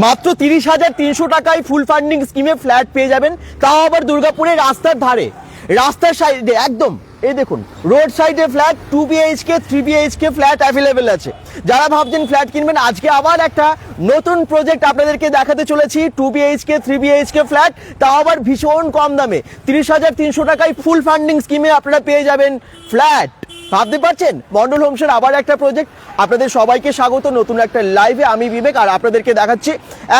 মাত্র তিরিশ হাজার তিনশো টাকায় ফুল ফান্ডিং স্কিমে ফ্ল্যাট পেয়ে যাবেন, তাও আবার দুর্গাপুরের রাস্তার ধারে। রাস্তার সাইডে একদম, এই দেখুন রোড সাইডে flat two BHK three BHK flat available আছে। যারা ভাবছেন ফ্ল্যাট কিনবেন, আজকে আবার একটা নতুন প্রজেক্ট আপনাদেরকে দেখাতে চলেছি two BHK three BHK flat তাও আবার ভীষণ কম দামে। তিরিশ হাজার তিনশো টাকায় ফুল ফান্ডিং স্কিমে আপনারা পেয়ে যাবেন ফ্ল্যাট ভাবতে পারছেন? মন্ডল হোমসের আবার একটা প্রজেক্ট আপনাদের সবাইকে স্বাগত, নতুন একটা লাইভে আমি বিবেক, আর আপনাদেরকে দেখাচ্ছি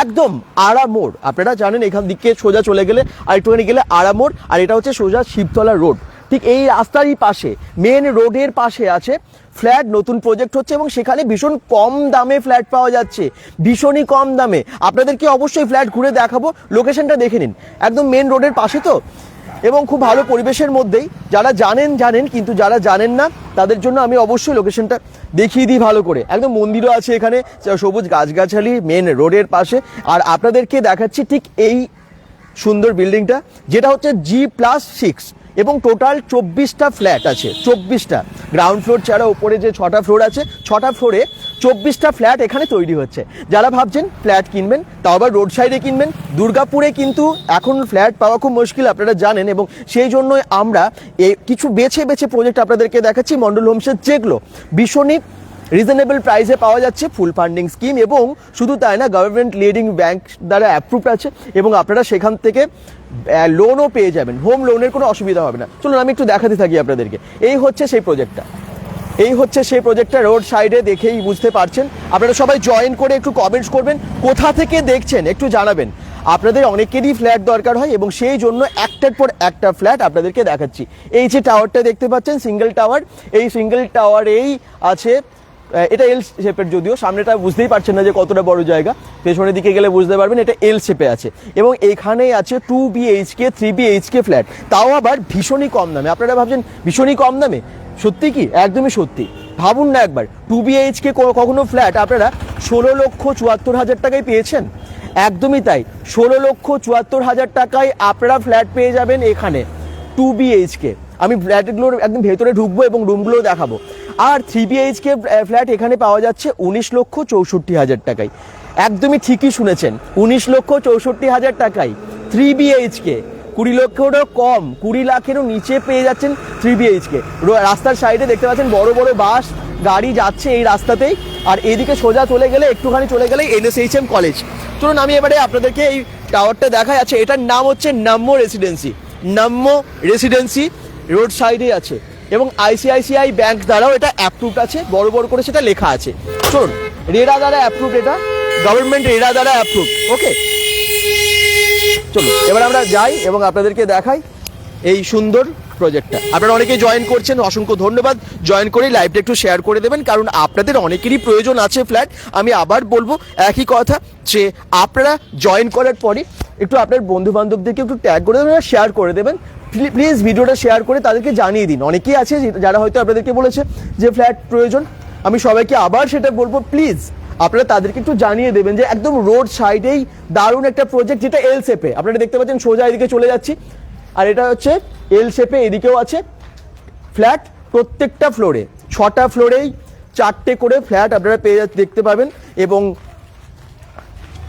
একদম আরামোড় আপনারা জানেন এখান দিকে সোজা চলে গেলে, আর একটুখানি গেলে আরামোড় আর এটা হচ্ছে সোজা শিবতলা রোড ঠিক এই রাস্তারই পাশে মেন রোডের পাশে আছে ফ্ল্যাট নতুন প্রজেক্ট হচ্ছে, এবং সেখানে ভীষণ কম দামে ফ্ল্যাট পাওয়া যাচ্ছে। ভীষণই কম দামে। আপনাদেরকে অবশ্যই ফ্ল্যাট ঘুরে দেখাবো। লোকেশনটা দেখে নিন। একদম মেন রোডের পাশে তো? এবং খুব ভালো পরিবেশের মধ্যেই যারা জানেন জানেন, কিন্তু যারা জানেন না, তাদের জন্য আমি অবশ্যই লোকেশনটা দেখিয়ে দিই ভালো করে। একদম মন্দিরও আছে এখানে সবুজ গাছগাছালি মেন রোডের পাশে। আর আপনাদেরকে দেখাচ্ছি ঠিক এই সুন্দর বিল্ডিংটা যেটা হচ্ছে জি প্লাস সিক্স এবং টোটাল চব্বিশটা ফ্ল্যাট আছে, চব্বিশটা। গ্রাউন্ড ফ্লোর ছাড়া উপরে যে ছটা ফ্লোর আছে, ছটা ফ্লোরে চব্বিশটা ফ্ল্যাট এখানে তৈরি হচ্ছে। যারা ভাবছেন ফ্ল্যাট কিনবেন, তাও আবার রোড সাইডে কিনবেন। দুর্গাপুরে কিন্তু এখন ফ্ল্যাট পাওয়া খুব মুশকিল, আপনারা জানেন, এবং সেই জন্যই আমরা এই কিছু বেছে বেছে প্রজেক্ট আপনাদেরকে দেখাচ্ছি, মন্ডল হোমসের যেগুলো ভীষণই রিজনেবল প্রাইসে পাওয়া যাচ্ছে ফুল ফান্ডিং স্কিম এবং শুধু তাই না গভর্নমেন্ট লিডিং ব্যাংক দ্বারা অ্যাপ্রুভড আছে, এবং আপনারা সেখান থেকে লোনও পেয়ে যাবেন। হোম লোনের কোনো অসুবিধা হবে না। চলুন, আমি একটু দেখাতে থাকি আপনাদেরকে। এই হচ্ছে সেই প্রজেক্টটা এই হচ্ছে সেই প্রজেক্টটা রোড সাইডে দেখেই বুঝতে পারছেন। আপনারা সবাই জয়েন করে একটু কমেন্টস করবেন, কোথা থেকে দেখছেন একটু জানাবেন। আপনাদের অনেকেরই ফ্ল্যাট দরকার হয় এবং সেই জন্য একটার পর একটা ফ্ল্যাট আপনাদেরকে দেখাচ্ছি। এই যে টাওয়ারটা দেখতে পাচ্ছেন সিঙ্গেল টাওয়ার এই সিঙ্গেল টাওয়ারেই আছে এটা এল শেপের যদিও, সামনেটা বুঝতেই পারছেন না যে কতটা বড় জায়গা। পেছনের দিকে গেলে বুঝতে পারবেন এটা এল শেপে আছে। এবং এখানেই আছে two BHK three BHK flat তাও আবার ভীষণই কম দামে। আপনারা ভাবছেন, ভীষণই কম দামে? সত্যি কি? একদমই সত্যি। ভাবুন না একবার টু বিএইচকে কখনো ফ্ল্যাট আপনারা ষোলো লক্ষ চুয়াত্তর হাজার টাকায় পেয়েছেন? একদমই তাই। ষোলো লক্ষ চুয়াত্তর হাজার টাকায় আপনারা ফ্ল্যাট পেয়ে যাবেন এখানে টু বিএইচকে আমি ফ্ল্যাটগুলোর একদম ভেতরে ঢুকবো এবং রুমগুলো দেখাবো। আর থ্রি বিএইচকে ফ্ল্যাট এখানে পাওয়া যাচ্ছে উনিশ লক্ষ চৌষট্টি হাজার টাকায়। একদমই ঠিকই শুনেছেন, উনিশ লক্ষ চৌষট্টি হাজার টাকায় থ্রি বিএইচকে কুড়ি লক্ষেরও কম, কুড়ি লাখেরও নিচে পেয়ে যাচ্ছেন থ্রি বিএইচকে রাস্তার সাইডে দেখতে পাচ্ছেন বড় বড় বাস, গাড়ি যাচ্ছে এই রাস্তাতেই। আর এদিকে সোজা চলে গেলে, একটুখানি চলে গেলে এনএসএইচএম কলেজ চলুন, আমি এবারে আপনাদেরকে এই টাওয়ারটা দেখা যাচ্ছে এটার নাম হচ্ছে Namya residency Namya residency road সাইডে আছে। এবং আইসিআইসিআই ব্যাংক দ্বারাও এটা অ্যাপ্রুভড আছে, বড় বড় করে সেটা লেখা আছে। চলুন রেরা দ্বারা অ্যাপ্রুভড এটা গভর্নমেন্ট রেরা দ্বারা অ্যাপ্রুভ ওকে চলুন, এবার আমরা যাই এবং আপনাদেরকে দেখাই এই সুন্দর প্রজেক্টটা আপনারা অনেকে জয়েন করছেন, অসংখ্য ধন্যবাদ। জয়েন করে লাইভটা একটু শেয়ার করে দেবেন, কারণ আপনাদের অনেকেরই প্রয়োজন আছে ফ্ল্যাট আমি আবার বলব, একই কথা যে আপনারা জয়েন করার পরে একটু আপনার বন্ধু বান্ধবদেরকে একটু ট্যাগ করে দেবেন শেয়ার করে দেবেন। প্লিজ ভিডিওটা শেয়ার করে তাদেরকে জানিয়ে দিন। অনেকেই আছে যারা হয়তো আপনাদেরকে বলেছে যে ফ্ল্যাট প্রয়োজন, আমি সবাইকে আবার সেটা বলব প্লিজ আপনারা তাদেরকে একটু জানিয়ে দেবেন যে একদম রোড সাইডেই দারুণ একটা প্রজেক্ট যেটা এল শেপে আপনারা দেখতে পাচ্ছেন সোজা এদিকে চলে যাচ্ছি। আর এটা হচ্ছে এল শেপে এদিকেও আছে। ফ্ল্যাট প্রত্যেকটা ফ্লোরে ছটা ফ্লোরেই চারটে করে ফ্ল্যাট আপনারা পেয়ে দেখতে পাবেন এবং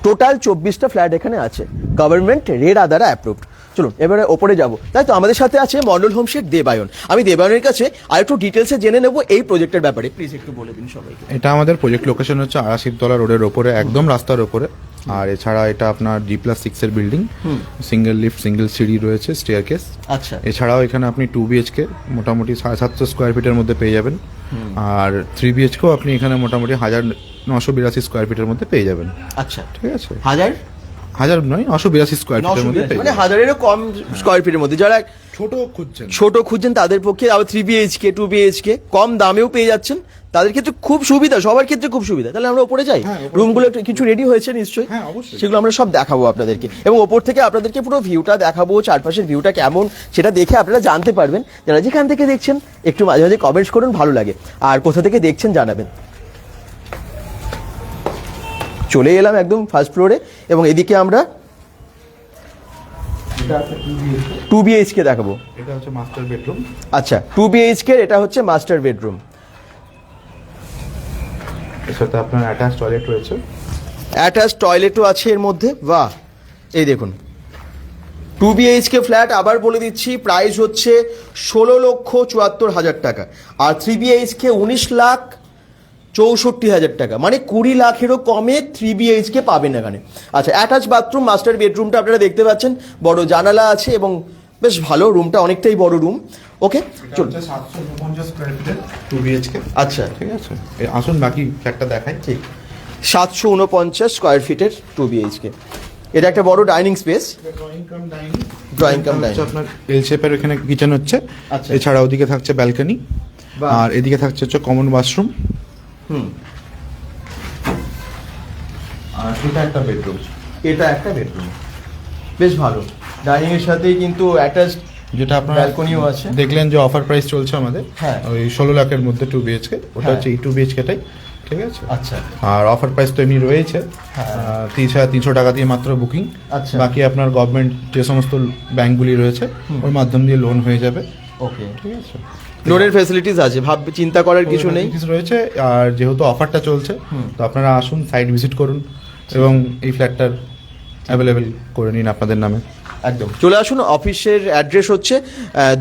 টোটাল চব্বিশটা ফ্ল্যাট এখানে আছে। গভর্নমেন্ট রেরা দ্বারা অ্যাপ্রুভড চলুন এবারে ওপরে যাব। তাই তো আমাদের সাথে আছে মন্ডল হোমসের দেবায়ন। আমি দেবায়নের কাছে আর একটু ডিটেলসে জেনে নেব এই প্রজেক্টের ব্যাপারে। প্লিজ একটু বলে দিন সবাইকে। এটা আমাদের প্রজেক্ট লোকেশন হচ্ছে আড়াশিবতলা রোডের ওপরে একদম রাস্তার ওপরে। আর এছাড়া এটা আপনার জি প্লাস সিক্স এর বিল্ডিং সিঙ্গেল লিফট সিঙ্গেল সিঁড়ি রয়েছে স্টেয়ার কেস আচ্ছা। এছাড়াও এখানে আপনি টু বিএচকে মোটামুটি সাড়ে সাতশো স্কোয়ার ফিটের মধ্যে পেয়ে যাবেন। আর থ্রি বিএচকেও আপনি এখানে মোটামুটি হাজার নশো বিরাশি স্কোয়ার ফিটের মধ্যে পেয়ে যাবেন। আচ্ছা। ঠিক আছে? হাজার? হাজার নয় নশো বিরাশি স্কোয়ার ফিটের মধ্যে পেয়ে মানে যাবেন। হাজারেরও কম স্কোয়ার ফিটের মধ্যে। যারা ছোট খুঁজছেন। ছোট খুঁজছেন তাদের পক্ষে আবার থ্রি বিএইচকে টু বিএইচকে কম দামেও পেয়ে যাচ্ছেন। তাদের ক্ষেত্রে খুব সুবিধা সবার ক্ষেত্রে খুব সুবিধা। তাহলে আমরা উপরে যাই। হ্যাঁ, উপরে রুমগুলো একটু কিছু রেডি হয়েছে নিশ্চয়ই? হ্যাঁ, অবশ্যই। সেগুলো আমরা সব দেখাবো আপনাদেরকে। এবং ওপর থেকে আপনাদেরকে পুরো ভিউটা দেখাবো চারপাশের ভিউটা কেমন সেটা দেখে আপনারা জানতে পারবেন। যারা যেখান থেকে দেখছেন একটু মাঝে মাঝে কমেন্টস করুন ভালো লাগে। আর কোথা থেকে দেখছেন জানাবেন। চলে এলাম একদম ফার্স্ট ফ্লোরে এবং এদিকে আমরা টু বিএইচকে দেখাবো। এটা হচ্ছে মাস্টার বেডরুম আচ্ছা টু বিএইচকে এটা হচ্ছে মাস্টার বেডরুম এর সাথে আপনার অ্যাটাচ টয়লেট রয়েছে। অ্যাটাচ টয়লেটও আছে এর মধ্যে বাহ! এই দেখুন। টু বিএইচকে ফ্ল্যাট আবার বলে দিচ্ছি প্রাইস হচ্ছে ষোলো লক্ষ চুয়াত্তর হাজার টাকা। আর থ্রি বিএইচকে উনিশ লাখ চৌষট্টি হাজার টাকা। মানে কুড়ি লাখেরও কমে থ্রি বিএইচকে পাবেন এখানে। আচ্ছা অ্যাটাচ বাথরুম মাস্টার বেডরুমটা আপনারা দেখতে পাচ্ছেন। বড় জানালা আছে এবং বেশ ভালো রুমটা অনেকটাই বড় রুম ওকে চলুন। আচ্ছা। ঠিক আছে? আসুন বাকি ফ্ল্যাটটা দেখাই। ঠিক সাতশো উনপঞ্চাশ স্কোয়ার ফিটের টু বিএইচকে এটা একটা বড় dining space drawing cum dining. আপনার এল শেপের এখানে কিচেন হচ্ছে। আচ্ছা। এছাড়া ওদিকে থাকছে ব্যালকনি আর এদিকে থাকছে হচ্ছে কমন ওয়াশরুম হুম। আর সেটা একটা বেডরুম এটা একটা বেডরুম বেশ ভালো। ডাইনিং এর সাথেই কিন্তু অ্যাটাচ যেটা আপনার Balcony ও আছে। দেখলেন যে অফার প্রাইস চলছে আমাদের। হ্যাঁ। ওই ষোলো লাখের মধ্যে টু বিএচকে ওটা হ্যাঁ। হচ্ছে এই টু বিএচকেটাই ঠিক আছে? আচ্ছা। আর অফার প্রাইস তো এমনি রয়েছে। হ্যাঁ। তিরিশ হাজার তিনশো টাকা দিয়ে মাত্র বুকিং আচ্ছা। বাকি আপনার গভর্নমেন্ট যে সমস্ত ব্যাংকগুলি রয়েছে ওর মাধ্যম দিয়ে লোন হয়ে যাবে। ওকে ঠিক আছে? লোনের ফেসিলিটিস আছে ভাব চিন্তা করার কিছু নেই। কিছু রয়েছে আর যেহেতু অফারটা চলছে তো আপনারা আসুন সাইট ভিজিট করুন এবং এই ফ্ল্যাটটার অ্যাভেলেবেল করে নিন আপনাদের নামে। একদম। চলে আসুন অফিসের অ্যাড্রেস হচ্ছে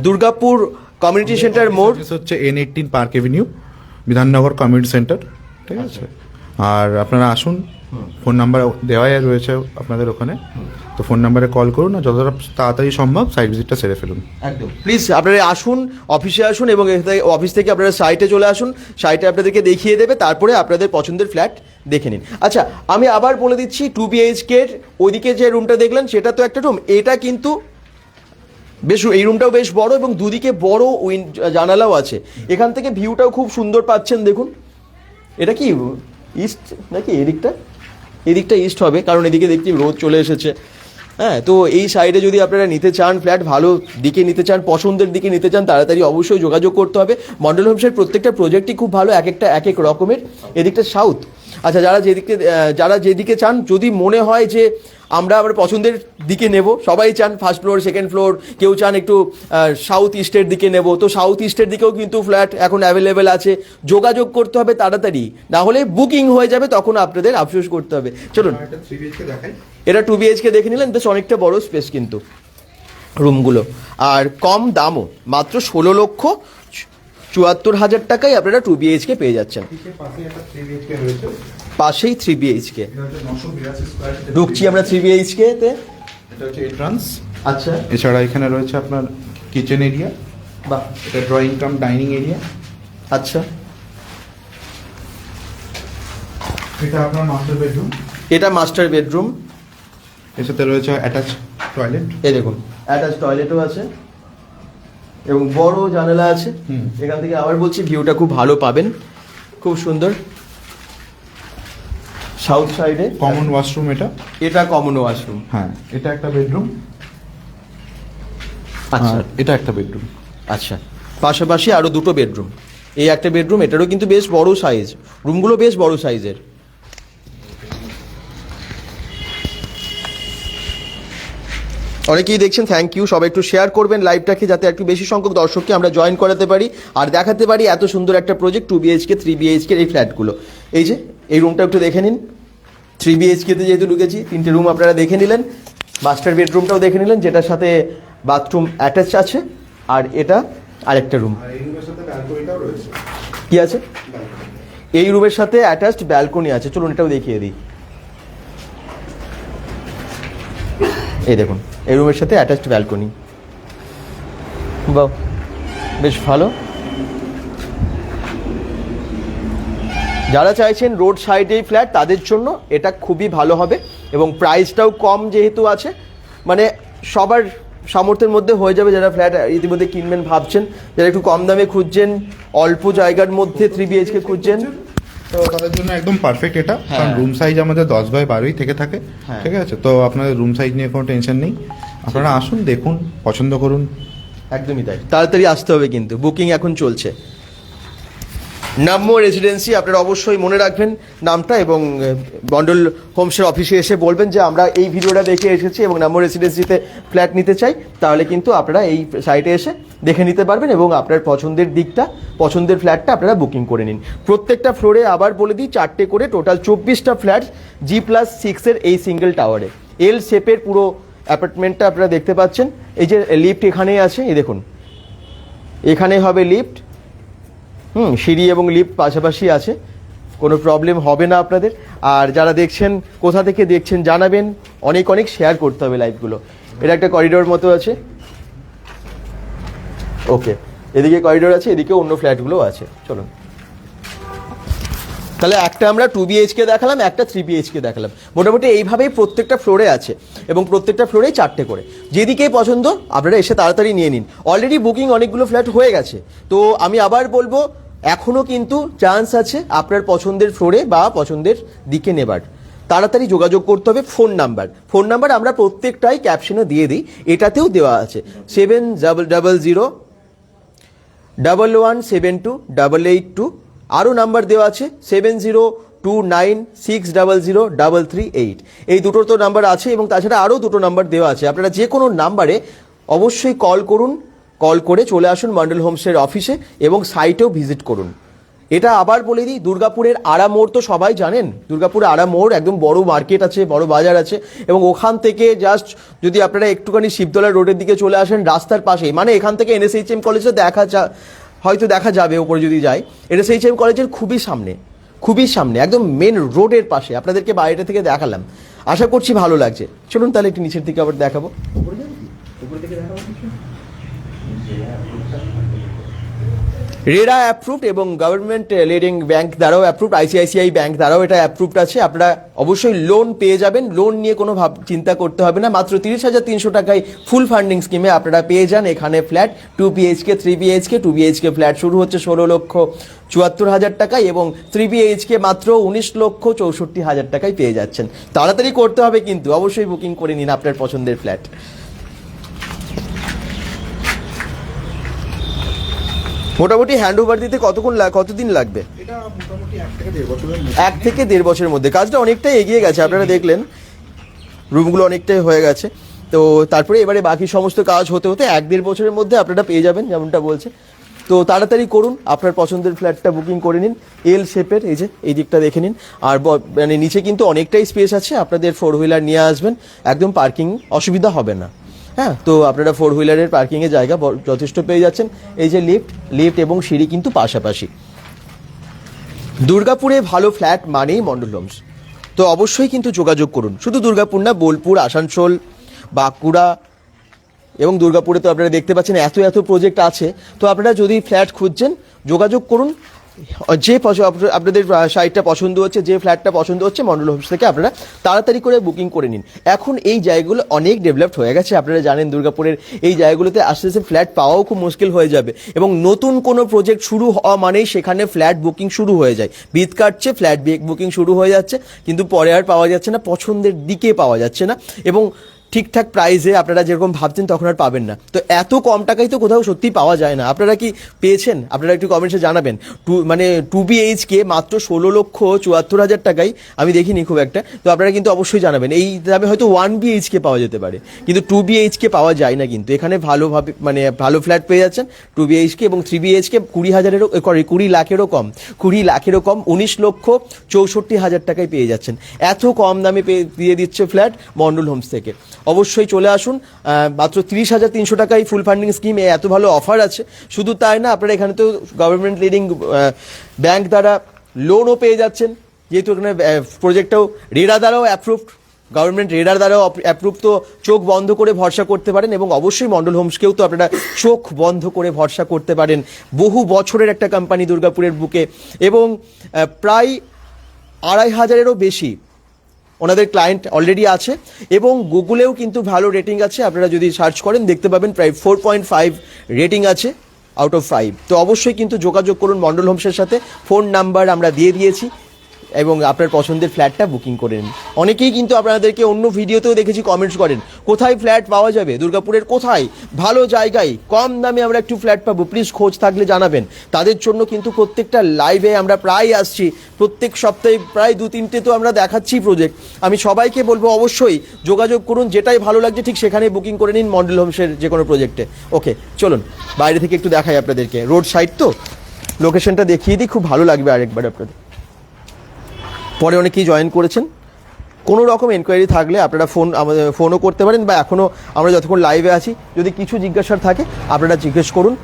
দুর্গাপুর কমিউনিটি সেন্টার মোড়। হচ্ছে N eighteen park avenue Bidhannagar community centre ঠিক আছে? আর আপনারা আসুন ফোন নাম্বার দেওয়াই রয়েছে আপনাদের ওখানে। তো ফোন নাম্বারে কল করুন আর যতটা তাড়াতাড়ি সম্ভব সাইট ভিজিটটা সেরে ফেলুন। একদম। প্লিজ আপনারা আসুন অফিসে আসুন এবং অফিস থেকে আপনারা সাইটে চলে আসুন। সাইটে আপনাদেরকে দেখিয়ে দেবে, তারপরে আপনাদের পছন্দের ফ্ল্যাট দেখে নিন। আচ্ছা আমি আবার বলে দিচ্ছি টু বিএইচকে ওইদিকে যে রুমটা দেখলেন, সেটা তো একটা রুম এটা কিন্তু বেশ, এই রুমটাও বেশ বড় এবং দুদিকে বড় উইন জানালাও আছে। এখান থেকে ভিউটাও খুব সুন্দর পাচ্ছেন, দেখুন। এটা কি ইস্ট নাকি এদিকটা? এদিকটা ইস্ট হবে, কারণ এদিকে দেখছি রোদ চলে এসেছে। হ্যাঁ তো এই সাইডে যদি আপনারা নিতে চান ফ্ল্যাট ভালো দিকে নিতে চান, পছন্দের দিকে নিতে চান, তাড়াতাড়ি অবশ্যই যোগাযোগ করতে হবে। মন্ডল হোমসের প্রত্যেকটা প্রজেক্টই খুব ভালো, এক একটা এক এক রকমের। এদিকটা সাউথ আচ্ছা যারা যেদিকে যারা যেদিকে চান যদি মনে হয় যে আমরা আমার পছন্দের দিকে নেব সবাই চান ফার্স্ট ফ্লোর সেকেন্ড ফ্লোর কেউ চান একটু সাউথ ইস্টের দিকে নেব তো সাউথ ইস্টের দিকেও কিন্তু ফ্ল্যাট এখন অ্যাভেলেবেল আছে যোগাযোগ করতে হবে তাড়াতাড়ি না হলে বুকিং হয়ে যাবে তখন আপনাদের আফসোস করতে হবে। চলুন। এটা টু বিএইচকে দেখে নিলেন বেশ অনেকটা বড় স্পেস কিন্তু রুমগুলো আর কম দামও মাত্র ষোলো লক্ষ চুয়াত্তর হাজার টাকায় আপনারা টু বিএইচকে পেয়ে যাচ্ছেন। পাশেই থ্রি বিএইচকে ঢুকছি আমরা থ্রি বিএইচকে তে। এটা হচ্ছে এন্ট্রান্স আচ্ছা। এছাড়া এখানে রয়েছে আপনার কিচেন এরিয়া বাহ। এটা ড্রয়িং কাম ডাইনিং এরিয়া আচ্ছা। এটা আপনার মাস্টার বেডরুম এটা মাস্টার বেডরুম এর সাথে রয়েছে অ্যাটাচ টয়লেট এই দেখুন অ্যাটাচ টয়লেটও আছে। এবং বড় জানালা আছে। এখান থেকে আবার বলছি ভিউটা খুব ভালো পাবেন। খুব সুন্দর। সাউথ সাইডে কমন ওয়াশরুম এটা? এটা কমন ওয়াশরুম হ্যাঁ এটা একটা বেডরুম আচ্ছা। এটা একটা বেডরুম আচ্ছা। পাশাপাশি আরও দুটো বেডরুম এই একটা বেডরুম এটারও কিন্তু বেশ বড় সাইজ রুমগুলো বেশ বড় সাইজের অনেকেই দেখছেন থ্যাংক ইউ সবাই একটু শেয়ার করবেন লাইভটাকে যাতে একটু বেশি সংখ্যক দর্শককে আমরা জয়েন করাতে পারি। আর দেখাতে পারি এত সুন্দর একটা project two BHK three BHK এই ফ্ল্যাটগুলো এই যে এই রুমটা একটু দেখে নিন। থ্রি বিএইচকেতে যেহেতু ঢুকেছি তিনটে রুম আপনারা দেখে নিলেন। মাস্টার বেডরুমটাও দেখে নিলেন যেটার সাথে বাথরুম অ্যাটাচ আছে। আর এটা আরেকটা রুম কি আছে? এই রুমের সাথে অ্যাটাচড ব্যালকনি আছে। চলুন এটাও দেখিয়ে দিই। এই দেখুন, এই রুমের সাথে অ্যাটাচড ব্যালকনি বাহ, বেশ ভালো। যারা চাইছেন রোড সাইডে ফ্ল্যাট তাদের জন্য এটা খুবই ভালো হবে এবং প্রাইসটাও কম যেহেতু আছে। মানে সবার সামর্থ্যের মধ্যে হয়ে যাবে যারা ফ্ল্যাট ইতিমধ্যে কিনবেন ভাবছেন। যারা একটু কম দামে খুঁজছেন, অল্প জায়গার মধ্যে থ্রি বিএইচকে খুঁজছেন তো তাদের জন্য একদম পারফেক্ট এটা। হ্যাঁ। কারণ রুম সাইজ আমাদের দশ বাই বারোই থেকে থাকে। হ্যাঁ। ঠিক আছে? তো আপনাদের রুম সাইজ নিয়ে কোনো টেনশন নেই। আপনারা আসুন দেখুন পছন্দ করুন। একদমই তাই। তাড়াতাড়ি আসতে হবে কিন্তু। বুকিং এখন চলছে। নাম্য রেসিডেন্সি আপনারা অবশ্যই মনে রাখবেন নামটা এবং মন্ডল হোমসের অফিসে এসে বলবেন যে আমরা এই ভিডিওটা দেখে এসেছি এবং নাম্য রেসিডেন্সিতে ফ্ল্যাট নিতে চাই। তাহলে কিন্তু আপনারা এই সাইটে এসে দেখে নিতে পারবেন এবং আপনার পছন্দের দিকটা, পছন্দের ফ্ল্যাটটা আপনারা বুকিং করে নিন। প্রত্যেকটা ফ্লোরে আবার বলে দিই, চারটে করে টোটাল চব্বিশটা ফ্ল্যাট জি প্লাস সিক্সের এই সিঙ্গেল টাওয়ারে এল শেপের পুরো অ্যাপার্টমেন্টটা আপনারা দেখতে পাচ্ছেন। এই যে লিফট এখানেই আছে, এই দেখুন। এখানে হবে লিফট হুম, সিঁড়ি এবং লিফট পাশাপাশি আছে। কোনো প্রবলেম হবে না আপনাদের। আর যারা দেখছেন, কোথা থেকে দেখছেন জানাবেন, অনেক অনেক শেয়ার করতে হবে লাইভগুলো এটা একটা করিডোর মতো আছে। ওকে এদিকে করিডোর আছে এদিকে অন্য ফ্ল্যাটগুলো আছে। চলুন। তাহলে একটা আমরা টু বিএইচকে দেখালাম, একটা থ্রি বিএইচকে দেখালাম। মোটামুটি এইভাবেই প্রত্যেকটা ফ্লোরে আছে এবং প্রত্যেকটা ফ্লোরেই চারটে করে। যেদিকেই পছন্দ, আপনারা এসে তাড়াতাড়ি নিয়ে নিন। অলরেডি বুকিং অনেকগুলো ফ্ল্যাট হয়ে গেছে। তো আমি আবার বলব এখনও কিন্তু চান্স আছে আপনার পছন্দের ফ্লোরে বা পছন্দের দিকে নেবার। তাড়াতাড়ি যোগাযোগ করতে হবে ফোন নাম্বার ফোন নাম্বার আমরা প্রত্যেকটাই ক্যাপশনে দিয়ে দিই, এটাতেও দেওয়া আছে। Seven double double zero double one seven two double eight two আরও নাম্বার দেওয়া আছে seven zero two nine six double zero double three eight এই দুটো তো নাম্বার আছে এবং তাছাড়া আরও দুটো নাম্বার দেওয়া আছে। আপনারা যে কোনো নাম্বারে অবশ্যই কল করুন কল করে চলে আসুন মন্ডল হোমসের অফিসে এবং সাইটেও ভিজিট করুন। এটা আবার বলে দিই, দুর্গাপুরের আড়ামোড় তো সবাই জানেন। দুর্গাপুরে আড়ামোড় একদম বড় মার্কেট আছে, বড় বাজার আছে এবং ওখান থেকে জাস্ট যদি আপনারা একটুখানি শিবতলা রোডের দিকে চলে আসেন, রাস্তার পাশেই মানে এখান থেকে এনএসএইচএম কলেজে দেখা যা, হয়তো দেখা যাবে ওপরে যদি যায় এনএসএইচএম কলেজের খুবই সামনে খুবই সামনে, একদম মেন রোডের পাশে, আপনাদেরকে বাইরে থেকে দেখালাম। আশা করছি ভালো লাগছে। চলুন তাহলে একটু নিচের দিকে আবার দেখাবো। রেরা অ্যাপ্রুভড এবং গভর্নমেন্ট লিডিং ব্যাংক দ্বারাও অ্যাপ্রুভড আইসিআইসিআই ব্যাংক দ্বারাও এটা অ্যাপ্রুভড আছে। আপনারা অবশ্যই লোন পেয়ে যাবেন। লোন নিয়ে কোনো ভাব চিন্তা করতে হবে না। মাত্র তিরিশ হাজার তিনশো টাকায় ফুল ফান্ডিং স্কিমে আপনারা পেয়ে যান। এখানে flat two BHK three BHK two BHK flat শুরু হচ্ছে ষোলো লক্ষ চুয়াত্তর হাজার টাকায় এবং থ্রি বিএইচকে মাত্র উনিশ লক্ষ চৌষট্টি হাজার টাকায় পেয়ে যাচ্ছেন। তাড়াতাড়ি করতে হবে কিন্তু। অবশ্যই বুকিং করে নিন আপনার পছন্দের ফ্ল্যাট মোটামুটি হ্যান্ড ওভার দিতে কতক্ষণ লাগ- কতদিন লাগবে? এটা মোটামুটি এক থেকে দেড় বছরের মধ্যে। কাজটা অনেকটাই এগিয়ে গেছে আপনারা দেখলেন। রুমগুলো অনেকটাই হয়ে গেছে। তো তারপরে এবারে বাকি সমস্ত কাজ হতে হতে এক দেড় বছরের মধ্যে আপনারা পেয়ে যাবেন যেমনটা বলছে। তো তাড়াতাড়ি করুন আপনার পছন্দের ফ্ল্যাটটা বুকিং করে নিন। এল শেপের এই যে এই দিকটা দেখে নিন। আর মানে নিচে কিন্তু অনেকটাই স্পেস আছে। আপনাদের ফোর হুইলার নিয়ে আসবেন একদম পার্কিং অসুবিধা হবে না। হ্যাঁ তো আপনারা ফোর হুইলারের পার্কিংয়ে জায়গা যথেষ্ট পেয়ে যাচ্ছেন। এই যে লিফট লিফট এবং সিঁড়ি কিন্তু পাশাপাশি। দুর্গাপুরে ভালো ফ্ল্যাট মানেই মন্ডল হোমস তো অবশ্যই কিন্তু যোগাযোগ করুন। শুধু দুর্গাপুর না, বোলপুর, আসানসোল, বাঁকুড়া এবং দুর্গাপুরে তো আপনারা দেখতে পাচ্ছেন এত এত প্রজেক্ট আছে। তো আপনারা যদি ফ্ল্যাট খুঁজছেন, যোগাযোগ করুন। যে আপনাদের সাইটটা পছন্দ হচ্ছে, যে ফ্ল্যাটটা পছন্দ হচ্ছে, মন্ডল হোমস থেকে আপনারা তাড়াতাড়ি করে বুকিং করে নিন। এখন এই জায়গাগুলো অনেক ডেভেলপড হয়ে গেছে, আপনারা জানেন দুর্গাপুরের এই জায়গাগুলোতে আস্তে আস্তে ফ্ল্যাট পাওয়াও খুব মুশকিল হয়ে যাবে এবং নতুন কোনো প্রজেক্ট শুরু হওয়া মানেই সেখানে ফ্ল্যাট বুকিং শুরু হয়ে যায়। বিদ কাটছে ফ্ল্যাট বুকিং শুরু হয়ে যাচ্ছে, কিন্তু পরে আর পাওয়া যাচ্ছে না, পছন্দের দিকে পাওয়া যাচ্ছে না এবং ঠিকঠাক প্রাইসে আপনারা যেরকম ভাবছেন তখন আর পাবেন না। তো এত কম টাকায় তো কোথাও সত্যি পাওয়া যায় না। আপনারা কি পেয়েছেন? আপনারা একটু কমেন্টসে জানাবেন। টু মানে টু বিএইচকে মাত্র ষোলো লক্ষ চুয়াত্তর হাজার টাকায়, আমি দেখিনি খুব একটা। তো আপনারা কিন্তু অবশ্যই জানাবেন। এই দামে হয়তো ওয়ান বিএইচকে পাওয়া যেতে পারে। কিন্তু টু বিএইচকে পাওয়া যায় না কিন্তু। এখানে ভালোভাবে মানে ভালো ফ্ল্যাট পেয়ে যাচ্ছেন টু বিএইচকে এবং থ্রি বিএইচকে কুড়ি হাজারেরও সরি কুড়ি লাখেরও কম। কুড়ি লাখেরও কম, উনিশ লক্ষ চৌষট্টি হাজার টাকায় পেয়ে যাচ্ছেন। এত কম দামে পেয়ে দিয়ে দিচ্ছে ফ্ল্যাট মন্ডল হোমস থেকে। অবশ্যই চলে আসুন। মাত্র তিরিশ হাজার তিনশো টাকায় ফুল ফান্ডিং স্কিমে এত ভালো অফার আছে। শুধু তাই না, আপনারা এখানে তো গভর্নমেন্ট লিডিং ব্যাংক দ্বারা লোনও পেয়ে যাচ্ছেন। যেহেতু এখানে প্রজেক্টটাও রেডা দ্বারাও অ্যাপ্রুভড গভর্নমেন্ট রেডার দ্বারাও অ্যাপ্রুভ তো চোখ বন্ধ করে ভরসা করতে পারেন এবং অবশ্যই মন্ডল হোমসকেও তো আপনারা চোখ বন্ধ করে ভরসা করতে পারেন। বহু বছরের একটা কোম্পানি দুর্গাপুরের বুকে এবং প্রায় আড়াই হাজারেরও বেশি ওনাদের ক্লায়েন্ট অলরেডি আছে এবং গুগলেও কিন্তু ভালো রেটিং আছে। আপনারা যদি সার্চ করেন, দেখতে পাবেন প্রায় ফোর পয়েন্ট ফাইভ রেটিং আছে আউট অফ ফাইভ তো অবশ্যই কিন্তু যোগাযোগ করুন মন্ডল হোমসের সাথে। ফোন নাম্বার আমরা দিয়ে দিয়েছি। এবং আপনার পছন্দের ফ্ল্যাটটা বুকিং করে নিন। অনেকেই কিন্তু আপনাদেরকে অন্য ভিডিওতেও দেখেছি কমেন্টস করেন, কোথায় ফ্ল্যাট পাওয়া যাবে? দুর্গাপুরের কোথায়? ভালো জায়গায়, কম দামে আমরা একটু ফ্ল্যাট পাবো। প্লিজ খোঁজ থাকলে জানাবেন। তাদের জন্য কিন্তু প্রত্যেকটা লাইভে আমরা প্রায় আসছি। প্রত্যেক সপ্তাহে প্রায় দু তিনটে তো আমরা দেখাচ্ছি প্রজেক্ট আমি সবাইকে বলব অবশ্যই যোগাযোগ করুন, যেটাই ভালো লাগছে ঠিক সেখানে বুকিং করে নিন মন্ডল হোমসের যে কোনো প্রজেক্টে ওকে, চলুন, বাইরে থেকে একটু দেখাই আপনাদেরকে। রোড সাইড তো? লোকেশনটা দেখিয়ে দিই, খুব ভালো লাগবে আরেকবার আপনাদের। পরে অনেকেই জয়েন করেছেন। কোনো রকম এনকোয়ারি থাকলে আপনারা ফোন আমাদের ফোনও করতে পারেন বা এখনও আমরা যতক্ষণ লাইভে আছি, যদি কিছু জিজ্ঞাসার থাকে, আপনারা জিজ্ঞেস করুন।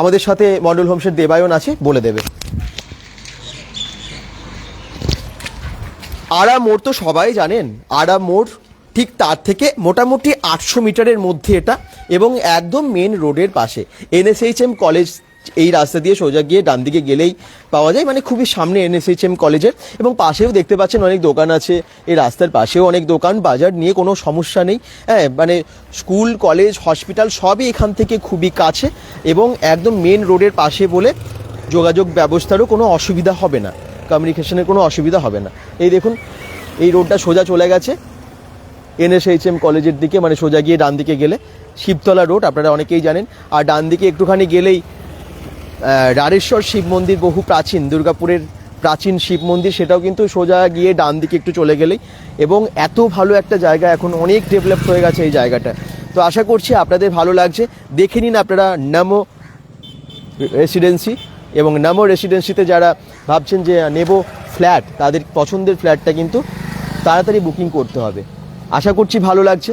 আমাদের সাথে মন্ডল হোমসের দেবায়ন আছে, বলে দেবে। আড়া মোড় তো সবাই জানেন। আড়া মোড় ঠিক তার থেকে মোটামুটি আটশো মিটারের মধ্যে এটা এবং একদম মেন রোডের পাশে। এনএসএইচএম কলেজ এই রাস্তা দিয়ে সোজা গিয়ে ডান দিকে গেলেই পাওয়া যায়। মানে খুবই সামনে এনএসএইচএম কলেজের এবং পাশেও দেখতে পাচ্ছেন অনেক দোকান আছে। এই রাস্তার পাশেও অনেক দোকান, বাজার নিয়ে কোনো সমস্যা নেই। হ্যাঁ মানে স্কুল, কলেজ, হসপিটাল সবই এখান থেকে খুবই কাছে এবং একদম মেন রোডের পাশে বলে যোগাযোগ ব্যবস্থারও কোনো অসুবিধা হবে না। কমিউনিকেশনের কোনো অসুবিধা হবে না। এই দেখুন, এই রোডটা সোজা চলে গেছে। এনএসএইচএম কলেজের দিকে মানে সোজা গিয়ে ডান দিকে গেলে শিবতলা রোড, আপনারা অনেকেই জানেন। আর ডান দিকে একটুখানি গেলেই রাড়েশ্বর শিব মন্দির বহু প্রাচীন, দুর্গাপুরের প্রাচীন শিব মন্দির, সেটাও কিন্তু সোজা গিয়ে ডান দিকে একটু চলে গেলেই। এবং এত ভালো একটা জায়গা এখন অনেক ডেভেলপ হয়ে গেছে এই জায়গাটা। তো আশা করছি আপনাদের ভালো লাগছে। দেখে নিন আপনারা নামো রেসিডেন্সি এবং নামো রেসিডেন্সিতে যারা ভাবছেন যে নেব ফ্ল্যাট তাদের পছন্দের ফ্ল্যাটটা কিন্তু তাড়াতাড়ি বুকিং করতে হবে। আশা করছি ভালো লাগছে।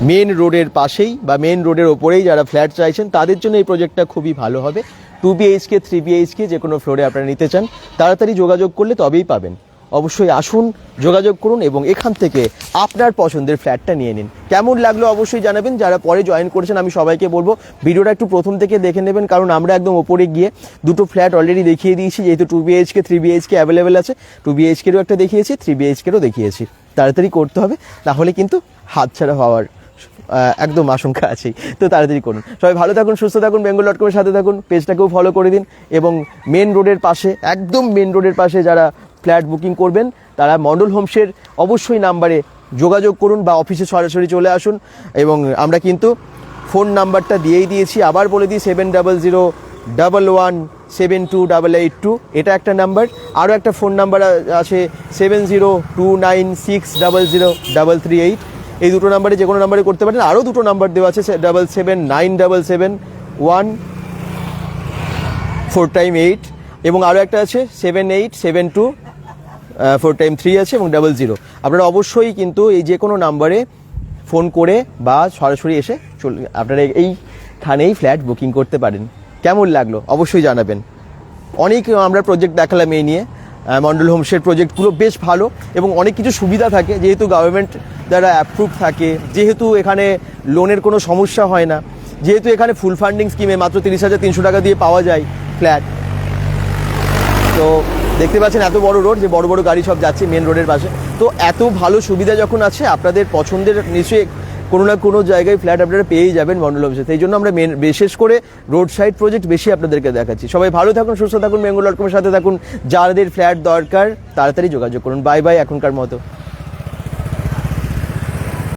মেন রোডের পাশেই বা মেন রোডের ওপরেই যারা ফ্ল্যাট চাইছেন, তাদের জন্য এই প্রজেক্টটা খুবই ভালো হবে। টু বিএইচকে থ্রি বিএইচকে যে কোনো ফ্লোরে আপনারা নিতে চান, তাড়াতাড়ি যোগাযোগ করলে তবেই পাবেন। অবশ্যই আসুন, যোগাযোগ করুন এবং এখান থেকে আপনার পছন্দের ফ্ল্যাটটা নিয়ে নিন। কেমন লাগল অবশ্যই জানাবেন, যারা পরে জয়েন করেছেন আমি সবাইকে বলব, ভিডিওটা একটু প্রথম থেকে দেখে নেবেন, কারণ আমরা একদম ওপরে গিয়ে দুটো ফ্ল্যাট অলরেডি দেখিয়ে দিয়েছি, যেহেতু two BHK three BHK available আছে। টু বিএইচকেরও একটা দেখিয়েছি থ্রি বিএইচকেরও দেখিয়েছি। তাড়াতাড়ি করতে হবে, তাহলে কিন্তু হাতছাড়া হওয়ার একদম আশঙ্কা আছেই তো তাড়াতাড়ি করুন। সবাই ভালো থাকুন, সুস্থ থাকুন বেঙ্গল ডট কমের সাথে থাকুন পেজটাকেও ফলো করে দিন এবং মেন রোডের পাশে, একদম মেন রোডের পাশে যারা ফ্ল্যাট বুকিং করবেন, তারা মন্ডল হোমসের অবশ্যই নাম্বারে যোগাযোগ করুন বা অফিসে সরাসরি চলে আসুন এবং আমরা কিন্তু ফোন নাম্বারটা দিয়েই দিয়েছি। আবার বলে দিই seven double zero double one seven two double eight two এটা একটা নাম্বার আরও একটা ফোন নাম্বার আছে seven zero two nine six double zero double three eight এই দুটো নাম্বারে যে কোনো নাম্বারে করতে পারেন। আরও দুটো নাম্বার দেওয়া আছে double seven nine double seven one four time eight এবং আরও একটা আছে seven eight seven two four time three আছে এবং ডাবল জিরো আপনারা অবশ্যই কিন্তু এই যে কোনো নাম্বারে ফোন করে বা সরাসরি এসে চলে আপনারা এই এইখানেই ফ্ল্যাট বুকিং করতে পারেন। কেমন লাগল? অবশ্যই জানাবেন। অনেক আমরা প্রজেক্ট দেখালাম এই নিয়ে। মন্ডল হোমসের প্রজেক্টগুলো বেশ ভালো এবং অনেক কিছু সুবিধা থাকে। যেহেতু গভর্নমেন্ট দ্বারা অ্যাপ্রুভ থাকে, যেহেতু এখানে লোনের কোনো সমস্যা হয় না, যেহেতু এখানে ফুল ফান্ডিং স্কিমে মাত্র তিরিশ হাজার তিনশো টাকা দিয়ে পাওয়া যায় ফ্ল্যাট তো দেখতে পাচ্ছেন এত বড় রোড যে বড় বড় গাড়ি সব যাচ্ছে মেন রোডের পাশে। তো এত ভালো সুবিধা যখন আছে, আপনাদের পছন্দের নিশ্চয়ই কোনো না কোনো জায়গায় ফ্ল্যাট আপনারা পেয়েই যাবেন মন্ডল অফিসে। সেই জন্য আমরা মেন বিশেষ করে রোড সাইড প্রজেক্ট বেশি আপনাদেরকে দেখাচ্ছি। সবাই ভালো থাকুন, সুস্থ থাকুন বেঙ্গল ডট কমের সাথে থাকুন। যাদের ফ্ল্যাট দরকার, তাড়াতাড়ি যোগাযোগ করুন। বাই বাই এখনকার মতো।